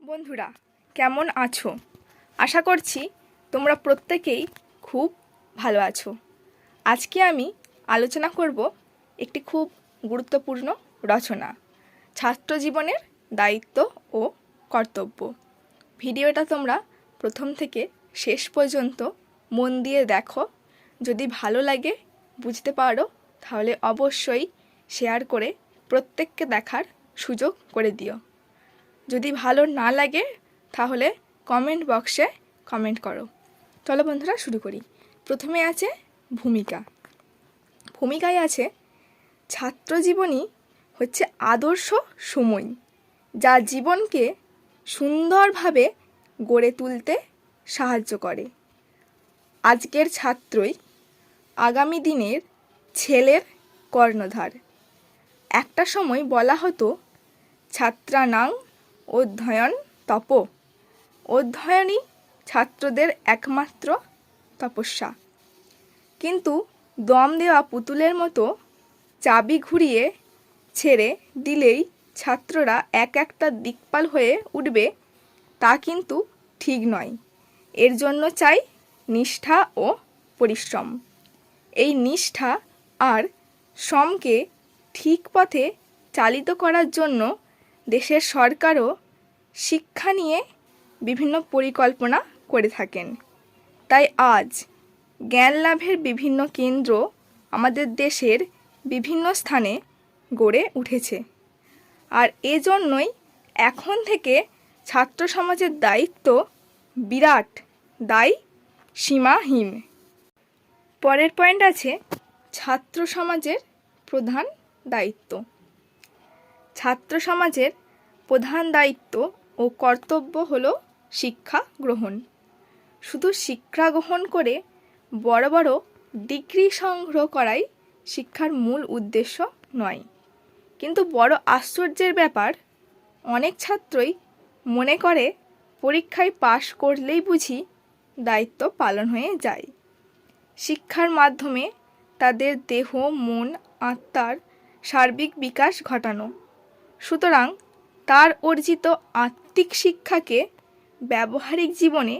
বন্ধুরা, কেমন আছো? আশা করছি তোমরা প্রত্যেকেই খুব ভালো আছো। আজকে আমি আলোচনা করব একটি খুব গুরুত্বপূর্ণ রচনা ছাত্র জীবনের দায়িত্ব ও কর্তব্য। ভিডিওটা তোমরা প্রথম থেকে শেষ পর্যন্ত মন দিয়ে দেখো। যদি ভালো লাগে বুঝতে পারো, তাহলে অবশ্যই শেয়ার করে প্রত্যেককে দেখার সুযোগ করে দিও। যদি ভালো না লাগে, তাহলে কমেন্ট বক্সে কমেন্ট করো। চলো বন্ধুরা, শুরু করি। প্রথমে আছে ভূমিকা। ভূমিকায় আছে ছাত্র জীবনই হচ্ছে আদর্শ সময় যা জীবনকে সুন্দরভাবে গড়ে তুলতে সাহায্য করে। আজকের ছাত্রই আগামী দিনের ছেলের কর্ণধার। একটা সময় বলা হতো, ছাত্রানাং অধ্যয়ন তপ। অধ্যয়নই ছাত্রদের একমাত্র তপস্যা। কিন্তু দম দেওয়া পুতুলের মতো চাবি ঘুরিয়ে ছেড়ে দিলেই ছাত্ররা এক একটা দিকপাল হয়ে উঠবে, তা কিন্তু ঠিক নয়। এর জন্য চাই নিষ্ঠা ও পরিশ্রম। এই নিষ্ঠা আর শ্রমকে ঠিক পথে চালিত করার জন্য দেশের সরকারও শিক্ষা নিয়ে বিভিন্ন পরিকল্পনা করে থাকেন। তাই আজ জ্ঞান লাভের বিভিন্ন কেন্দ্র আমাদের দেশের বিভিন্ন স্থানে গড়ে উঠেছে। আর এজন্যই এখন থেকে ছাত্র সমাজের দায়িত্ব বিরাট দায় সীমাহীন। পরের পয়েন্ট আছে ছাত্র সমাজের প্রধান দায়িত্ব। ছাত্র সমাজের প্রধান দায়িত্ব ও কর্তব্য হল শিক্ষা গ্রহণ। শুধু শিক্ষা গ্রহণ করে বড় বড় ডিগ্রি সংগ্রহ করাই শিক্ষার মূল উদ্দেশ্য নয়। কিন্তু বড় আশ্চর্যের ব্যাপার, অনেক ছাত্রই মনে করে পরীক্ষায় পাশ করলেই বুঝি দায়িত্ব পালন হয়ে যায়। শিক্ষার মাধ্যমে তাদের দেহ, মন, আত্মার সার্বিক বিকাশ ঘটানো। সুতরাং তার অর্জিত আত্মিক শিক্ষাকে ব্যবহারিক জীবনে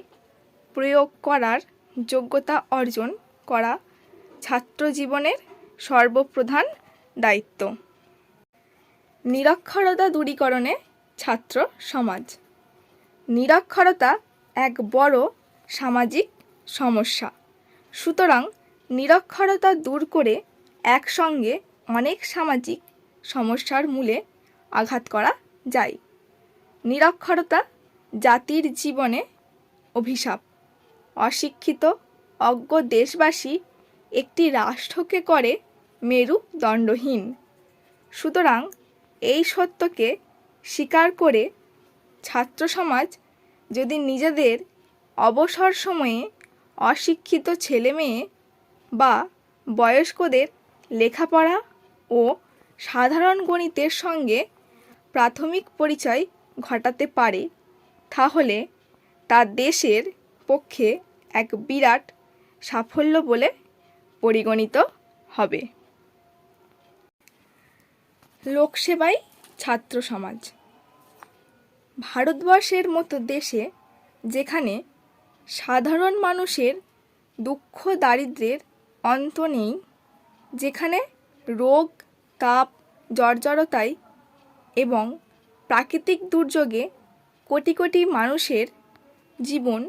প্রয়োগ করার যোগ্যতা অর্জন করা ছাত্র জীবনের সর্বপ্রধান দায়িত্ব। নিরক্ষরতা দূরীকরণে ছাত্র সমাজ। নিরক্ষরতা এক বড় সামাজিক সমস্যা। সুতরাং নিরক্ষরতা দূর করে একসঙ্গে অনেক সামাজিক সমস্যার মূলে আঘাত করা যায় নিরক্ষরতা জাতির জীবনে অভিশাপ। অশিক্ষিত, অজ্ঞ দেশবাসী একটি রাষ্ট্রকে করে মেরু দণ্ডহীন। সুতরাং এই সত্যকে স্বীকার করে ছাত্র সমাজ যদি নিজেদের অবসর সময়ে অশিক্ষিত ছেলে মেয়ে বা বয়স্কদের লেখাপড়া ও সাধারণ গণিতের সঙ্গে প্রাথমিক পরিচয় ঘটাতে পারে, তাহলে তা দেশের পক্ষে এক বিরাট সাফল্য বলে পরিগণিত হবে। লোকসেবাই ছাত্র সমাজ। ভারতবর্ষের মতো দেশে যেখানে সাধারণ মানুষের দুঃখ দারিদ্রের অন্ত নেই, যেখানে রোগ, তাপ জর্জরতায় এবং প্রাকৃতিক দুর্যোগে কোটি কোটি মানুষের জীবন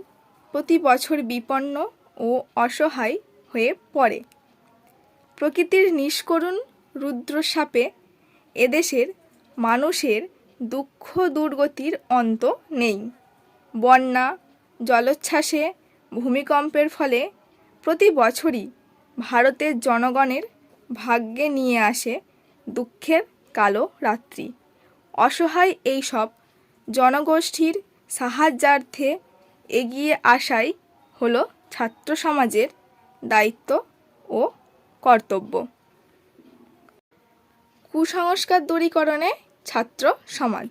প্রতি বছর বিপন্ন ও অসহায় হয়ে পড়ে। প্রকৃতির নিষ্করুণ রুদ্রসাপে এদেশের মানুষের দুঃখ দুর্গতির অন্ত নেই। বন্যা, জলোচ্ছ্বাসে, ভূমিকম্পের ফলে প্রতি বছরই ভারতের জনগণের ভাগ্যে নিয়ে আসে দুঃখের কালো রাত্রি। অসহায় এই সব জনগোষ্ঠীর সাহায্যার্থে এগিয়ে আসাই হলো ছাত্র সমাজের দায়িত্ব ও কর্তব্য। কুসংস্কার দূরীকরণে ছাত্র সমাজ।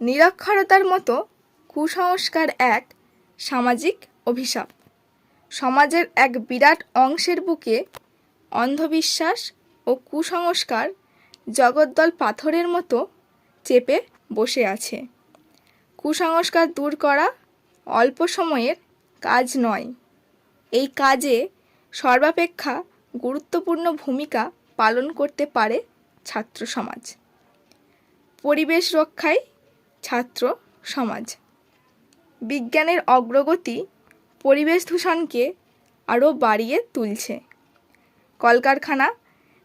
নিরক্ষরতার মতো কুসংস্কার এক সামাজিক অভিশাপ। সমাজের এক বিরাট অংশের বুকে অন্ধবিশ্বাস ও কুসংস্কার জগদ্দল পাথরের মতো চেপে বসে আছে। কুসংস্কার দূর করা অল্প সময়ের কাজ নয়। এই কাজে সর্বাপেক্ষা গুরুত্বপূর্ণ ভূমিকা পালন করতে পারে ছাত্র সমাজ। পরিবেশ রক্ষায় ছাত্র সমাজ। বিজ্ঞানের অগ্রগতি পরিবেশ দূষণকে আরও বাড়িয়ে তুলছে। কলকারখানা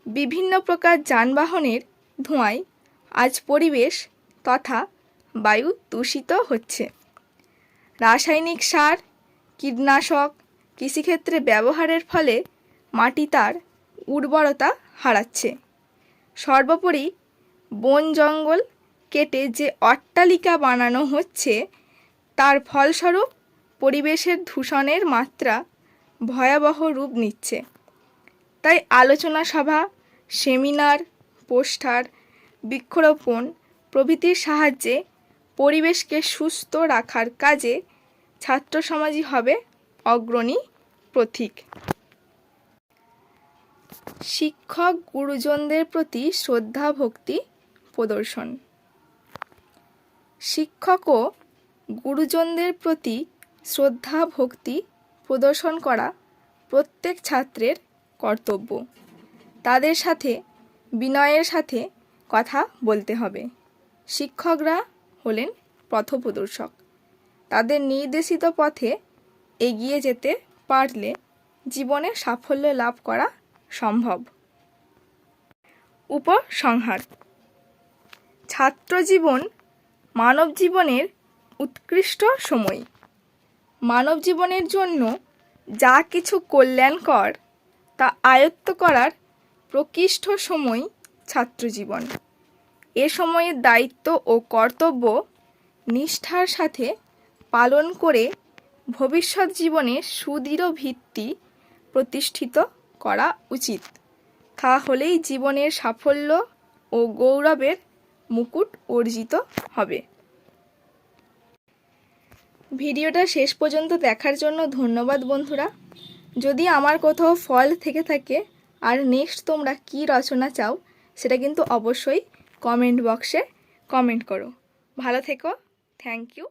বিভিন্ন প্রকার যানবাহনের ধোঁয়ায় আজ পরিবেশ তথা বায়ু দূষিত হচ্ছে। রাসায়নিক সার, কীটনাশক, কৃষিক্ষেত্রে ব্যবহারের ফলে মাটি তার উর্বরতা হারাচ্ছে। সর্বোপরি বন জঙ্গল কেটে যে অট্টালিকা বানানো হচ্ছে, তার ফলস্বরূপ পরিবেশের দূষণের মাত্রা ভয়াবহ রূপ নিচ্ছে। তাই আলোচনা সভা, সেমিনার, পোস্টার, বৃক্ষরোপণ প্রভৃতির সাহায্যে পরিবেশকে সুস্থ রাখার কাজে ছাত্র সমাজই হবে অগ্রণী প্রতীক। শিক্ষক গুরুজনদের প্রতি শ্রদ্ধা, ভক্তি, প্রদর্শন। শিক্ষক ও গুরুজনদের প্রতি শ্রদ্ধা, ভক্তি প্রদর্শন করা প্রত্যেক ছাত্রের কর্তব্য। তাদের সাথে, বিনয়ের সাথে কথা বলতে হবে। শিক্ষকরা হলেন পথপ্রদর্শক। তাদের নির্দেশিত পথে এগিয়ে যেতে পারলে জীবনে সাফল্য লাভ করা সম্ভব। উপসংহার। ছাত্র জীবন মানব জীবনের উৎকৃষ্ট সময়। মানব জীবনের জন্য যা কিছু কল্যাণকর তা আয়ত্ত করার প্রকৃষ্ট সময় ছাত্রজীবন। এ সময়ের দায়িত্ব ও কর্তব্য নিষ্ঠার সাথে পালন করে ভবিষ্যৎ জীবনে সুদৃঢ় ভিত্তি প্রতিষ্ঠিত করা উচিত। তাহলেই জীবনের সাফল্য ও গৌরবের মুকুট অর্জিত হবে। ভিডিওটা শেষ পর্যন্ত দেখার জন্য ধন্যবাদ বন্ধুরা। যদি আমার কোথাও ফল থেকে থাকে, আর নেক্সট তোমরা কি রচনা চাও, সেটা কিন্তু অবশ্যই কমেন্ট বক্সে কমেন্ট করো। ভালো থেকো থ্যাংক ইউ